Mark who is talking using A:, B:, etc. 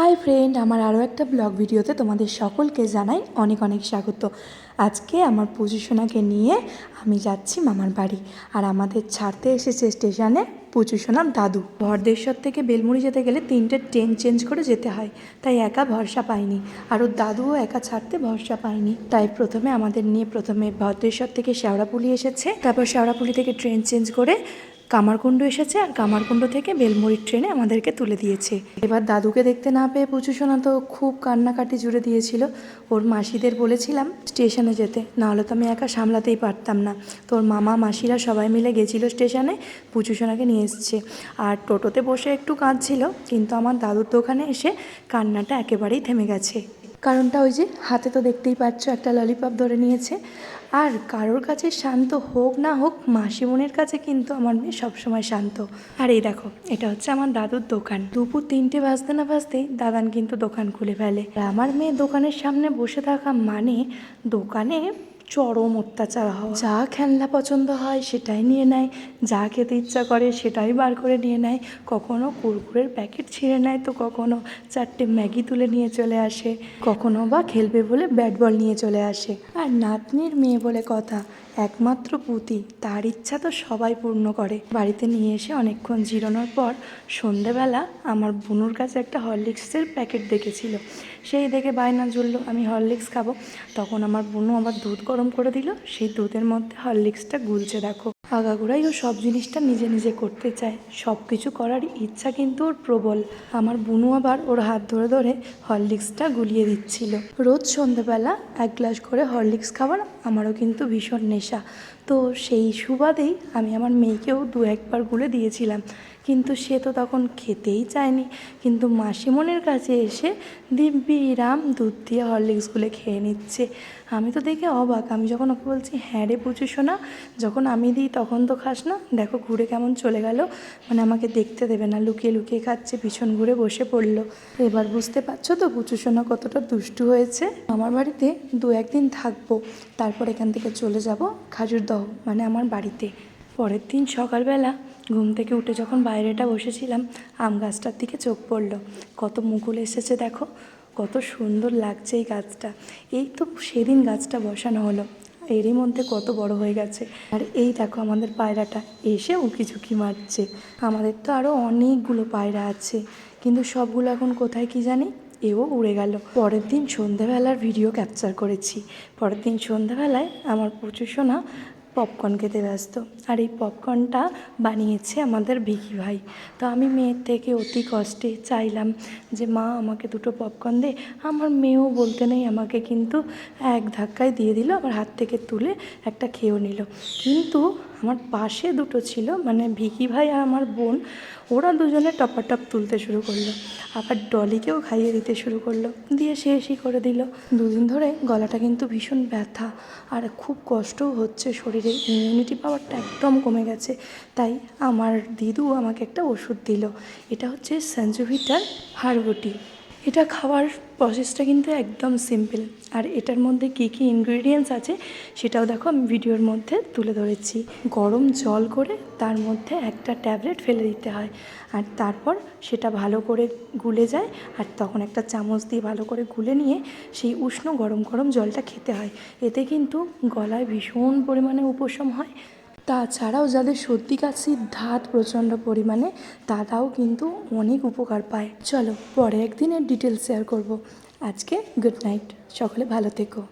A: Hi friend, আমার আরও একটা ব্লগ ভিডিওতে তোমাদের সকলকে জানাই অনেক অনেক স্বাগত। আজকে আমার পুজোসোনাকে নিয়ে আমি যাচ্ছি মামার বাড়ি আর আমাদের ছাড়তে এসেছে স্টেশনে পুজোসোনার দাদু। ভরদেশ্বর থেকে বেলমুড়ি যেতে গেলে তিনটে ট্রেন চেঞ্জ করে যেতে হয়, তাই একা ভরসা পাইনি আর ওর দাদুও একা ছাড়তে ভরসা পায়নি তাই প্রথমে আমাদের নিয়ে প্রথমে ভদ্রেশ্বর থেকে শেওড়াপুলি এসেছে, তারপর শেওড়াপুলি থেকে ট্রেন চেঞ্জ করে কামারকুণ্ড এসেছে আর কামারকুণ্ড থেকে বেলমুড়ির ট্রেনে আমাদেরকে তুলে দিয়েছে। এবার দাদুকে দেখতে না পেয়ে পুচু সোনা তো খুব কান্নাকাটি জুড়ে দিয়েছিল। ওর মাসিদের বলেছিলাম, স্টেশনে যেতে, নাহলে তো আমি একা সামলাতেই পারতাম না। তোর মামা, মাসিরা সবাই মিলে গেছিল স্টেশনে, পুচু সোনাকে নিয়ে এসছে। আর টোটোতে বসে একটু কাঁদছিল, কিন্তু আমার দাদুর দোকানে এসে কান্নাটা একেবারেই থেমে গেছে। কারণটা ওই যে হাতে তো দেখতেই পাচ্ছ, একটা ললিপপ ধরে নিয়েছে। আর কারোর কাছে শান্ত হোক না হোক মাসিমনের কাছে কিন্তু আমার মেয়ে সবসময় শান্ত। আর এই দেখো, এটা হচ্ছে আমার দাদুর দোকান। দুপুর তিনটে বাজতে না বাজতেই দাদান কিন্তু দোকান খুলে ফেলে। আমার মেয়ে দোকানের সামনে বসে থাকা মানে দোকানে চরম অত্যাচার হওয়া। যা খেলনা পছন্দ হয় সেটাই নিয়ে নেয়, যা খেতে ইচ্ছা করে সেটাই বার করে নিয়ে নেয়। কখনো কুরকুরের প্যাকেট ছিঁড়ে নেয় তো কখনো চারটে ম্যাগি তুলে নিয়ে চলে আসে, কখনো বা খেলবে বলে ব্যাট বল নিয়ে চলে আসে। আর নাতনির মেয়ে বলে কথা, একমাত্র পুঁতি, তার ইচ্ছা তো সবাই পূর্ণ করে। বাড়িতে নিয়ে এসে অনেকক্ষণ জিরানোর পর সন্ধেবেলা আমার বুনুর কাছে একটা হরলিক্সের প্যাকেট দেখেছিল। সেই দেখে বায়না ঝুললো আমি হরলিক্স খাব। তখন আমার বুনু আবার দুধ গরম করে দিল, সেই দুধের মধ্যে হরলিক্সটা গুলছে, দেখো। আগাগোড়াই ও সব জিনিসটা নিজে নিজে করতে চায়। সব কিছু করার ইচ্ছা কিন্তু ওর প্রবল। আমার বুনু আবার ওর হাত ধরে ধরে হরলিক্সটা গুলিয়ে দিচ্ছিল। রোজ সন্ধেবেলা এক গ্লাস করে হরলিক্স খাবার আমারও কিন্তু ভীষণ নেশা। তো সেই সুবাদেই আমি আমার মেয়েকেও দু একবার গুলে দিয়েছিলাম। কিন্তু সে তো তখন খেতেই চায়নি। কিন্তু মাসিমনের কাছে এসে দিব্যি রাম দুধ দিয়ে হরলিক্স গুলে খেয়ে নিচ্ছে। আমি তো দেখে অবাক। আমি যখন ওকে বলছি হ্যাঁ রে পুচু শোনা যখন আমি দিই তখন তো খাস না। দেখো ঘুরে কেমন চলে গেল। মানে আমাকে দেখতে দেবে না। লুকিয়ে লুকিয়ে খাচ্ছে, পিছন ঘুরে বসে পড়ল। এবার বুঝতে পারছ তো পুচু সোনা কতটা দুষ্টু হয়েছে? আমার বাড়িতে দু একদিন থাকব। তারপর এখান থেকে চলে যাব মানে আমার বাড়িতে। পরের দিন সকালবেলা ঘুম থেকে উঠে যখন বাইরেটা বসেছিলাম, আম গাছটার দিকে চোখ পড়ল। কত মুকুল এসেছে দেখো, কত সুন্দর লাগছে এই গাছটা। এই তো সেদিন গাছটা বসানো হলো। এরই মধ্যে কত বড় হয়ে গেছে। আর এই দেখো আমাদের পায়রাটা, এসে উকি ঝুঁকি মারছে। আমাদের তো আরও অনেকগুলো পায়রা আছে, কিন্তু সবগুলো এখন কোথায় কি জানি? এও উড়ে গেল। পরের দিন সন্ধেবেলার ভিডিও ক্যাপচার করেছি। পরের দিন সন্ধেবেলায় আমার প্রচুর সোনা পপকর্ন খেতে ব্যস্ত। আর এই পপকর্নটা বানিয়েছে আমাদের ভিকি ভাই। তো আমি মেয়ের থেকে অতি কষ্টে চাইলাম যে, মা, আমাকে দুটো পপকর্ন দে। আমার মেয়েও বলতে নেই, আমাকে কিন্তু এক ধাক্কায় দিয়ে দিল, আমার হাত থেকে তুলে একটা খেয়েও নিল। কিন্তু আমার পাশে দুটো ছিল মানে ভিকি ভাই আর আমার বোন, ওরা দুজনে টপাটপ তুলতে শুরু করল। আবার ডলিকেও খাইয়ে দিতে শুরু করল। দিয়ে সে শেষই করে দিল। দুদিন ধরে গলাটা কিন্তু ভীষণ ব্যথা আর খুব কষ্টও হচ্ছে শরীরে। ইমিউনিটি পাওয়ারটা একদম কমে গেছে। তাই আমার দিদু আমাকে একটা ওষুধ দিল। এটা হচ্ছে সঞ্জুভিটার হারবটি এটা খাওয়ার প্রসেসটা কিন্তু একদম সিম্পল আর এটার মধ্যে কী কী ইনগ্রিডিয়েন্টস আছে, সেটাও দেখো আমি ভিডিওর মধ্যে তুলে ধরেছি। গরম জল করে তার মধ্যে একটা ট্যাবলেট ফেলে দিতে হয়। আর তারপর সেটা ভালো করে গুলে যায় আর তখন একটা চামচ দিয়ে ভালো করে গুলে নিয়ে সেই উষ্ণ গরম গরম জলটা খেতে হয়। এতে কিন্তু গলায় ভীষণ পরিমাণে উপশম হয়। তাছাড়াও যাদের সর্দি কাশির ধাত প্রচণ্ড পরিমাণে, তারাও কিন্তু অনেক উপকার পায়। চলো পরে একদিনের ডিটেলস শেয়ার করব। আজকে গুড নাইট সকলে ভালো থেকো।